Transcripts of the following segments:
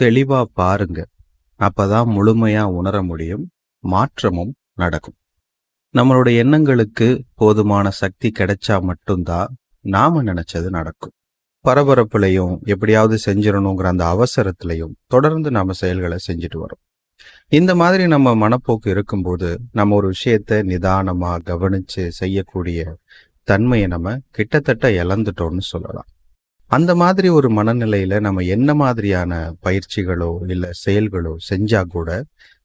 தெளிவா பாருங்க. அப்பதான் முழுமையா உணர முடியும் மாற்றமும் நடக்கும். நம்மளுடைய எண்ணங்களுக்கு போதுமான சக்தி கிடைச்சா மட்டும்தான் நாம நினைச்சது நடக்கும். பரபரப்புலையும் எப்படியாவது செஞ்சிடணுங்கிற அந்த அவசரத்திலையும் தொடர்ந்து நாம செயல்களை செஞ்சுட்டு வரோம். இந்த மாதிரி நம்ம மனப்போக்கு இருக்கும்போது நம்ம ஒரு விஷயத்த நிதானமா கவனிச்சு செய்யக்கூடிய தன்மையை நம்ம கிட்டத்தட்ட இழந்துட்டோம்னு சொல்லலாம். அந்த மாதிரி ஒரு மனநிலையில நம்ம என்ன மாதிரியான பயிற்சிகளோ இல்லை செயல்களோ செஞ்சா கூட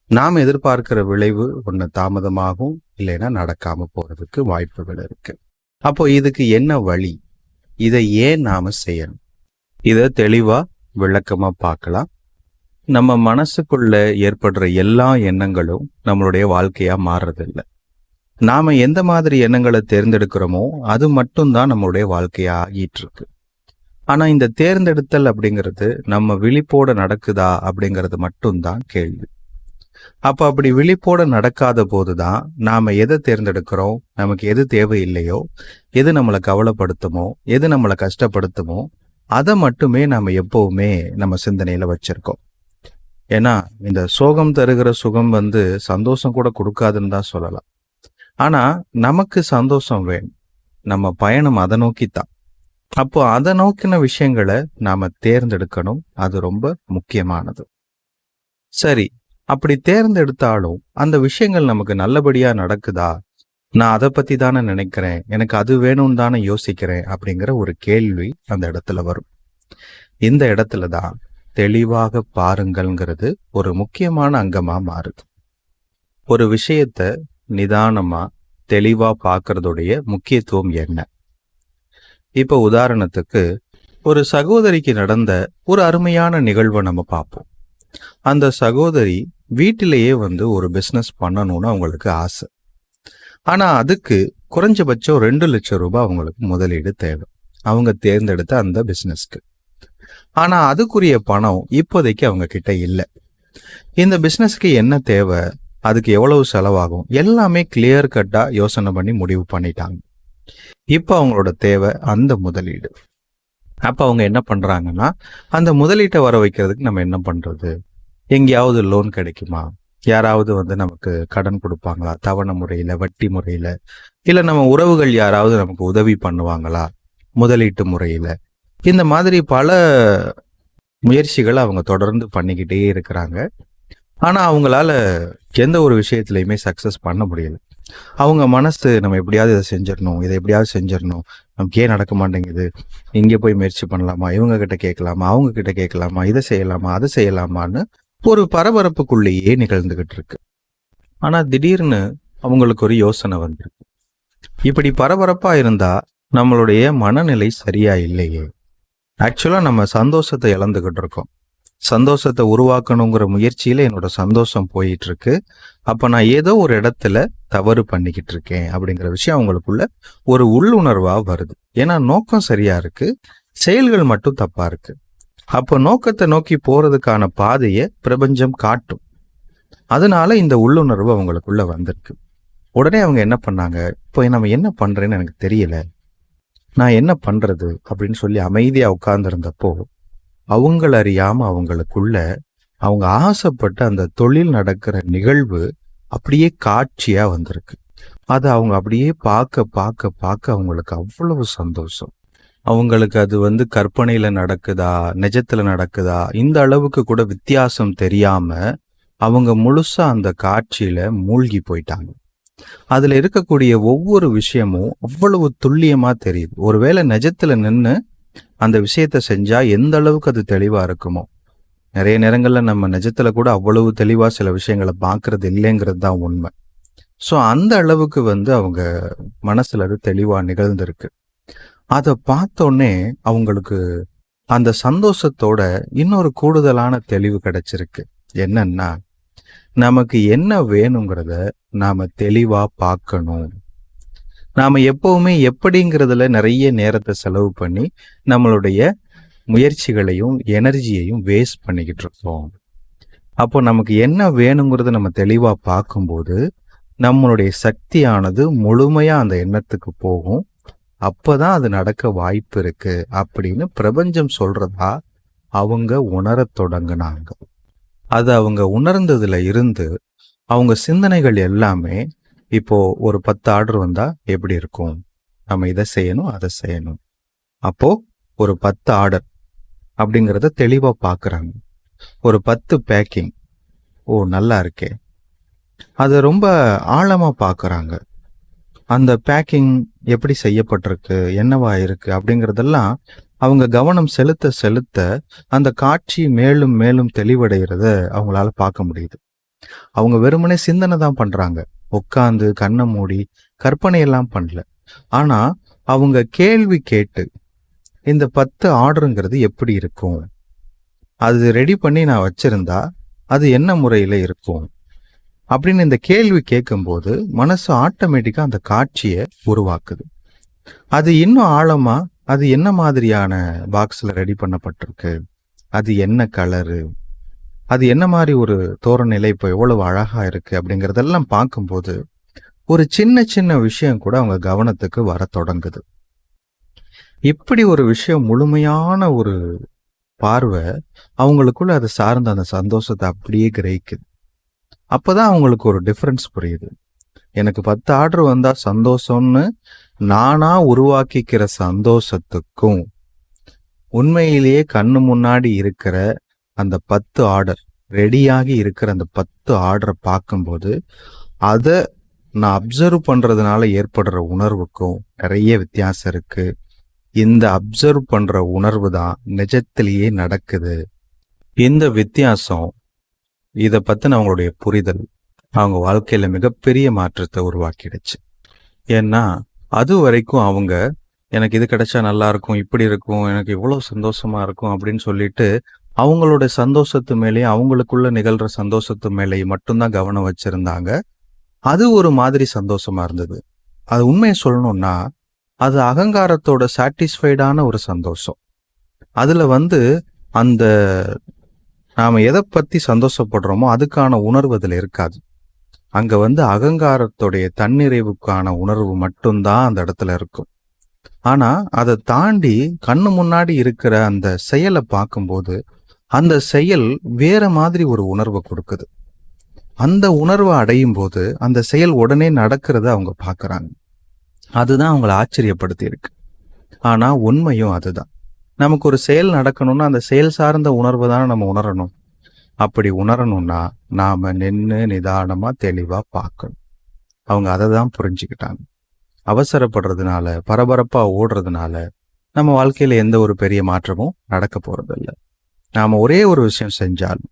நாம் எதிர்பார்க்கிற விளைவு ஒன்று தாமதமாகும் இல்லைன்னா நடக்காம போறதுக்கு வாய்ப்புகள் இருக்கு. அப்போ இதுக்கு என்ன வழி? இதை ஏன் நாம செய்யணும்? இதை தெளிவா விளக்கமா பார்க்கலாம். நம்ம மனசுக்குள்ள ஏற்படுற எல்லா எண்ணங்களும் நம்மளுடைய வாழ்க்கையா மாறுறதில்ல. நாம எந்த மாதிரி எண்ணங்களை தேர்ந்தெடுக்கிறோமோ அது மட்டும்தான் நம்மளுடைய வாழ்க்கையா ஆகிட்டு இருக்கு. ஆனால் இந்த தேர்ந்தெடுத்தல் அப்படிங்கிறது நம்ம விழிப்போட நடக்குதா அப்படிங்கிறது மட்டும்தான் கேள்வி. அப்போ அப்படி விழிப்போட நடக்காத போது தான் நாம் எதை தேர்ந்தெடுக்கிறோம்? நமக்கு எது தேவையில்லையோ? எது நம்மளை கவலைப்படுத்துமோ? எது நம்மளை கஷ்டப்படுத்துமோ? அதை மட்டுமே நாம் எப்போவுமே நம்ம சிந்தனையில் வச்சிருக்கோம். ஏன்னா இந்த சோகம் தருகிற சுகம் வந்து சந்தோஷம் கூட கொடுக்காதுன்னு தான் சொல்லலாம். ஆனால் நமக்கு சந்தோஷம் வேணும். நம்ம பயணம் அதை நோக்கித்தான். அப்போ அதை நோக்கின விஷயங்களை நாம தேர்ந்தெடுக்கணும். அது ரொம்ப முக்கியமானது. சரி அப்படி தேர்ந்தெடுத்தாலும் அந்த விஷயங்கள் நமக்கு நல்லபடியா நடக்குதா? நான் அதை பத்தி தானே நினைக்கிறேன். எனக்கு அது வேணும்னு தானே யோசிக்கிறேன் அப்படிங்கிற ஒரு கேள்வி அந்த இடத்துல வரும். இந்த இடத்துல தான் தெளிவாக பாருங்கள்ங்கிறது ஒரு முக்கியமான அங்கமா மாறுது. ஒரு விஷயத்த நிதானமா தெளிவா பார்க்கறதுடைய முக்கியத்துவம் என்ன? இப்போ உதாரணத்துக்கு ஒரு சகோதரிக்கு நடந்த ஒரு அருமையான நிகழ்வை நம்ம பார்ப்போம். அந்த சகோதரி வீட்டிலேயே வந்து ஒரு பிஸ்னஸ் பண்ணணும்னு அவங்களுக்கு ஆசை. ஆனா அதுக்கு குறைஞ்சபட்சம் ரெண்டு லட்சம் ரூபாய் அவங்களுக்கு முதலீடு தேவை. அவங்க தேர்ந்தெடுத்த அந்த பிஸ்னஸ்க்கு ஆனா அதுக்குரிய பணம் இப்போதைக்கு அவங்க கிட்ட இல்லை. இந்த பிஸ்னஸ்க்கு என்ன தேவை? அதுக்கு எவ்வளவு செலவாகும்? எல்லாமே கிளியர் கட்டா யோசனை பண்ணி முடிவு பண்ணிட்டாங்க. இப்போ அவங்களோட தேவை அந்த முதலீடு. அப்போ அவங்க என்ன பண்ணுறாங்கன்னா அந்த முதலீட்டை வர வைக்கிறதுக்கு நம்ம என்ன பண்ணுறது எங்கேயாவது லோன் கிடைக்குமா? யாராவது வந்து நமக்கு கடன் கொடுப்பாங்களா? தவணை முறையில் வட்டி முறையில்? இல்லை நம்ம உறவுகள் யாராவது நமக்கு உதவி பண்ணுவாங்களா? முதலீட்டு முறையில். இந்த மாதிரி பல முயற்சிகளை அவங்க தொடர்ந்து பண்ணிக்கிட்டே இருக்கிறாங்க. ஆனால் அவங்களால எந்த ஒரு விஷயத்துலையுமே சக்சஸ் பண்ண முடியலை. அவங்க மனசு நம்ம எப்படியாவது இதை செஞ்சிடணும் இதை எப்படியாவது செஞ்சிடணும். நமக்கு ஏன் நடக்க மாட்டேங்குது? இங்கே போய் முயற்சி பண்ணலாமா? இவங்க கிட்ட கேட்கலாமா? அவங்க கிட்ட கேட்கலாமா? இதை செய்யலாமா? அதை செய்யலாமான்னு ஒரு பரபரப்புக்குள்ளேயே நிகழ்ந்துகிட்டு இருக்கு. ஆனா திடீர்னு அவங்களுக்கு ஒரு யோசனை வந்திருக்கு. இப்படி பரபரப்பா இருந்தா நம்மளுடைய மனநிலை சரியா இல்லையே? ஆக்சுவலா நம்ம சந்தோஷத்தை இழந்துகிட்டு இருக்கோம். சந்தோஷத்தை உருவாக்கணுங்கிற முயற்சியில் என்னோட சந்தோஷம் போயிட்டு இருக்கு அப்போ நான் ஏதோ ஒரு இடத்துல தவறு பண்ணிக்கிட்டு இருக்கேன் அப்படிங்கிற விஷயம் அவங்களுக்குள்ள ஒரு உள்ளுணர்வாக வருது. ஏன்னா நோக்கம் சரியா இருக்கு செயல்கள் மட்டும் தப்பா இருக்கு. அப்போ நோக்கத்தை நோக்கி போறதுக்கான பாதையை பிரபஞ்சம் காட்டும். அதனால இந்த உள்ளுணர்வு அவங்களுக்குள்ள வந்திருக்கு. உடனே அவங்க என்ன பண்ணாங்க இப்போ நம்ம என்ன பண்றேன்னு எனக்கு தெரியல. நான் என்ன பண்றது அப்படின்னு சொல்லி அமைதியா உட்கார்ந்துருந்தப்போ அவங்கள அறியாம அவங்களுக்குள்ள அவங்க ஆசைப்பட்ட அந்த தொழில் நடக்கிற நிகழ்வு அப்படியே காட்சியா வந்திருக்கு. அதை அவங்க அப்படியே பார்க்க பார்க்க பார்க்க அவங்களுக்கு அவ்வளவு சந்தோஷம். அவங்களுக்கு அது வந்து கற்பனையில நடக்குதா நிஜத்துல நடக்குதா இந்த அளவுக்கு கூட வித்தியாசம் தெரியாம அவங்க முழுசா அந்த காட்சியில மூழ்கி போயிட்டாங்க. அதுல இருக்கக்கூடிய ஒவ்வொரு விஷயமும் அவ்வளவு துல்லியமா தெரியுது. ஒருவேளை நிஜத்துல நின்று அந்த விஷயத்த செஞ்சா எந்த அளவுக்கு அது தெளிவா இருக்குமோ. நிறைய நேரங்கள்ல நம்ம நிஜத்துல கூட அவ்வளவு தெளிவா சில விஷயங்களை பார்க்கறது இல்லைங்கிறது தான் உண்மை. ஸோ அந்த அளவுக்கு வந்து அவங்க மனசுல அது தெளிவா நிகழ்ந்திருக்கு. அதை பார்த்தோன்னே அவங்களுக்கு அந்த சந்தோஷத்தோட இன்னொரு கூடுதலான தெளிவு கிடைச்சிருக்கு. என்னன்னா நமக்கு என்ன வேணுங்கிறத நாம தெளிவா பார்க்கணும். நாம் எப்போவுமே எப்படிங்கிறதுல நிறைய நேரத்தை செலவு பண்ணி நம்மளுடைய முயற்சிகளையும் எனர்ஜியையும் வேஸ்ட் பண்ணிக்கிட்டு இருக்கோம். அப்போ நமக்கு என்ன வேணுங்கிறத நம்ம தெளிவாக பார்க்கும்போது நம்மளுடைய சக்தியானது முழுமையாக அந்த எண்ணத்துக்கு போகும். அப்போ தான் அது நடக்க வாய்ப்பு இருக்குது அப்படின்னு பிரபஞ்சம் சொல்கிறதா அவங்க உணரத் தொடங்கினாங்க. அது அவங்க உணர்ந்ததில் இருந்து அவங்க சிந்தனைகள் எல்லாமே இப்போ ஒரு பத்து ஆர்டர் வந்தா எப்படி இருக்கும்? நம்ம இதை செய்யணும் அதை செய்யணும். அப்போ ஒரு பத்து ஆர்டர் அப்படிங்கிறத தெளிவாக பார்க்குறாங்க ஒரு பத்து பேக்கிங் ஓ நல்லா இருக்கே. அதை ரொம்ப ஆழமாக பார்க்குறாங்க அந்த பேக்கிங் எப்படி செய்யப்பட்டிருக்கு என்னவா இருக்கு அப்படிங்கிறதெல்லாம் அவங்க கவனம் செலுத்த செலுத்த அந்த காட்சி மேலும் மேலும் தெளிவடைகிறத அவங்களால பார்க்க முடியுது. அவங்க வெறுமனே சிந்தனை தான் பண்றாங்க. உட்காந்து கண்ணை மூடி கற்பனையெல்லாம் பண்ணல. ஆனா அவங்க கேள்வி கேட்டு இந்த பத்து ஆர்டருங்கிறது எப்படி இருக்கும்? அது ரெடி பண்ணி நான் வச்சிருந்தா அது என்ன முறையில் இருக்கும்? அப்படின்னு இந்த கேள்வி கேட்கும்போது மனசு ஆட்டோமேட்டிக்காக அந்த காட்சியை உருவாக்குது. அது இன்னும் ஆழமாக அது என்ன மாதிரியான பாக்ஸில் ரெடி பண்ணப்பட்டிருக்கு? அது என்ன கலரு அது என்ன மாதிரி ஒரு தோரநிலை இப்போ எவ்வளவு அழகா இருக்கு அப்படிங்கிறதெல்லாம் பார்க்கும்போது ஒரு சின்ன சின்ன விஷயம் கூட அவங்க கவனத்துக்கு வர தொடங்குது. இப்படி ஒரு விஷயம் முழுமையான ஒரு பார்வை அவங்களுக்குள்ள அது சார்ந்த அந்த சந்தோஷத்தை அப்படியே கிரகிக்குது. அப்போதான் அவங்களுக்கு ஒரு டிஃப்ரென்ஸ் புரியுது. எனக்கு பத்து ஆர்டர் வந்தா சந்தோஷம்னு நானா உருவாக்கிக்கிற சந்தோஷத்துக்கும் உண்மையிலேயே கண்ணு முன்னாடி இருக்கிற அந்த பத்து ஆர்டர் ரெடியாகி இருக்கிற அந்த பத்து ஆர்டரை பார்க்கும்போது அதை நான் அப்சர்வ் பண்ணுறதுனால ஏற்படுற உணர்வுக்கும் நிறைய வித்தியாசம் இருக்குது இந்த அப்சர்வ் பண்ணுற உணர்வு தான் நிஜத்திலேயே நடக்குது. இந்த வித்தியாசம் இதை பற்றின அவங்களுடைய புரிதல் அவங்க வாழ்க்கையில் மிகப்பெரிய மாற்றத்தை உருவாக்கிடுச்சு. ஏன்னா அது வரைக்கும் அவங்க எனக்கு இது கிடைச்சா நல்லா இருக்கும் இப்படி இருக்கும் எனக்கு இவ்வளோ சந்தோஷமா இருக்கும் அப்படின்னு சொல்லிட்டு அவங்களோட சந்தோஷத்து மேலேயும் அவங்களுக்குள்ள நிகழ்ற சந்தோஷத்து மேலேயும் மட்டும்தான் கவனம் வச்சிருந்தாங்க. அது ஒரு மாதிரி சந்தோஷமா இருந்தது. அது உண்மையை சொல்லணும்னா அது அகங்காரத்தோட சாட்டிஸ்ஃபைடான ஒரு சந்தோஷம். அதுல வந்து அந்த நாம் எதை பத்தி சந்தோஷப்படுறோமோ அதுக்கான உணர்வு அதில் இருக்காது. அங்க வந்து அகங்காரத்துடைய தன்னிறைவுக்கான உணர்வு மட்டும்தான் அந்த இடத்துல இருக்கும். ஆனா அதை தாண்டி கண்ணு முன்னாடி இருக்கிற அந்த செயலை பார்க்கும்போது அந்த செயல் வேற மாதிரி ஒரு உணர்வை கொடுக்குது. அந்த உணர்வை அடையும் போது அந்த செயல் உடனே நடக்கிறத அவங்க பார்க்கறாங்க அதுதான் அவங்கள ஆச்சரியப்படுத்தி இருக்கு. ஆனால் உண்மையும் அதுதான். நமக்கு ஒரு செயல் நடக்கணும்னா அந்த செயல் சார்ந்த உணர்வை தானே நம்ம உணரணும். அப்படி உணரணும்னா நாம நின்று நிதானமாக தெளிவாக பார்க்கணும். அவங்க அதை தான் புரிஞ்சுக்கிட்டாங்க. அவசரப்படுறதுனால பரபரப்பாக ஓடுறதுனால நம்ம வாழ்க்கையில் எந்த ஒரு பெரிய மாற்றமும் நடக்க போகிறதில்லை நாம ஒரே ஒரு விஷயம் செஞ்சாலும்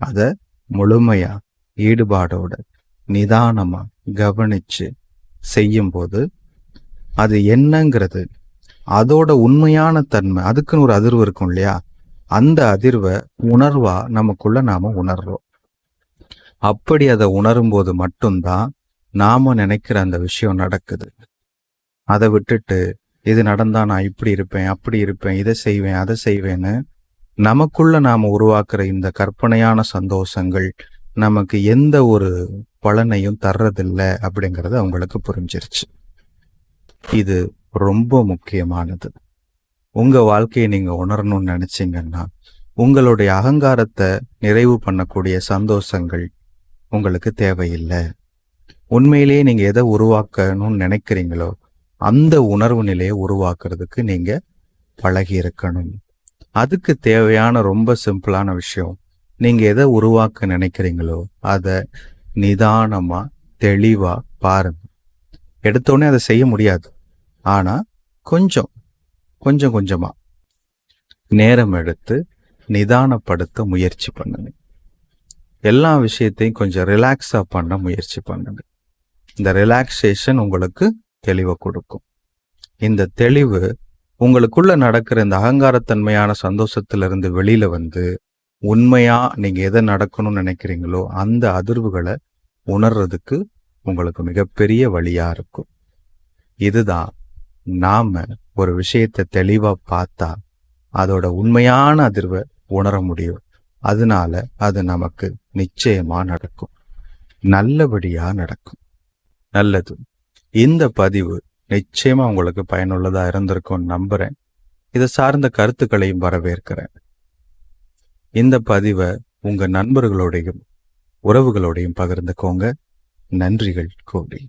அதை முழுமையா ஈடுபாடோட நிதானமா கவனிச்சு செய்யும்போது அது என்னங்கிறது அதோட உண்மையான தன்மை அதுக்குன்னு ஒரு அதிர்வு இருக்கும் இல்லையா? அந்த அதிர்வை உணர்வா நமக்குள்ள நாம உணர்றோம். அப்படி அதை உணரும் போது மட்டும்தான் நாம நினைக்கிற அந்த விஷயம் நடக்குது. அதை விட்டுட்டு இது நடந்தா நான் இப்படி இருப்பேன் அப்படி இருப்பேன் இதை செய்வேன் அதை செய்வேன்னு நமக்குள்ள நாம் உருவாக்குற இந்த கற்பனையான சந்தோஷங்கள் நமக்கு எந்த ஒரு பலனையும் தர்றதில்லை அப்படிங்கறது அவங்களுக்கு புரிஞ்சிருச்சு. இது ரொம்ப முக்கியமானது. உங்க வாழ்க்கையை நீங்க உணரணும்னு நினைச்சீங்கன்னா உங்களுடைய அகங்காரத்தை நிறைவு பண்ணக்கூடிய சந்தோஷங்கள் உங்களுக்கு தேவையில்லை. உண்மையிலேயே நீங்க எதை உருவாக்கணும்னு நினைக்கிறீங்களோ அந்த உணர்வு நிலையை உருவாக்குறதுக்கு நீங்க பழகி இருக்கணும். அதுக்கு தேவையான ரொம்ப சிம்பிளான விஷயம். நீங்க எதை உருவாக்க நினைக்கிறீங்களோ அதை நிதானமா தெளிவா பாருங்க. எடுத்தோடனே அதை செய்ய முடியாது. ஆனா கொஞ்சம் கொஞ்சம் கொஞ்சமா. நேரம் எடுத்து நிதானப்படுத்த முயற்சி பண்ணுங்க. எல்லா விஷயத்தையும் கொஞ்சம் ரிலாக்ஸா பண்ண முயற்சி பண்ணுங்க. இந்த ரிலாக்ஸேஷன் உங்களுக்கு தெளிவை கொடுக்கும். இந்த தெளிவு உங்களுக்குள்ள நடக்கிற இந்த அகங்காரத்தன்மையான சந்தோஷத்திலிருந்து வெளியில வந்து உண்மையா நீங்க எதை நடக்கணும்னு நினைக்கிறீங்களோ அந்த அதிர்வுகளை உணர்றதுக்கு உங்களுக்கு மிகப்பெரிய வழியா இருக்கும். இதுதான் நாம ஒரு விஷயத்தை தெளிவா பார்த்தா அதோட உண்மையான அதிர்வை உணர முடியும். அதனால அது நமக்கு நிச்சயமா நடக்கும். நல்லபடியா நடக்கும். நல்லது. இந்த பதிவு நிச்சயமா உங்களுக்கு பயனுள்ளதா இருந்திருக்கும்னு நம்புறேன். இதை சார்ந்த கருத்துக்களையும் வரவேற்கிறேன். இந்த பதிவை உங்க நண்பர்களோடையும் உறவுகளோடையும் பகிர்ந்துக்கோங்க. நன்றிகள் கோடி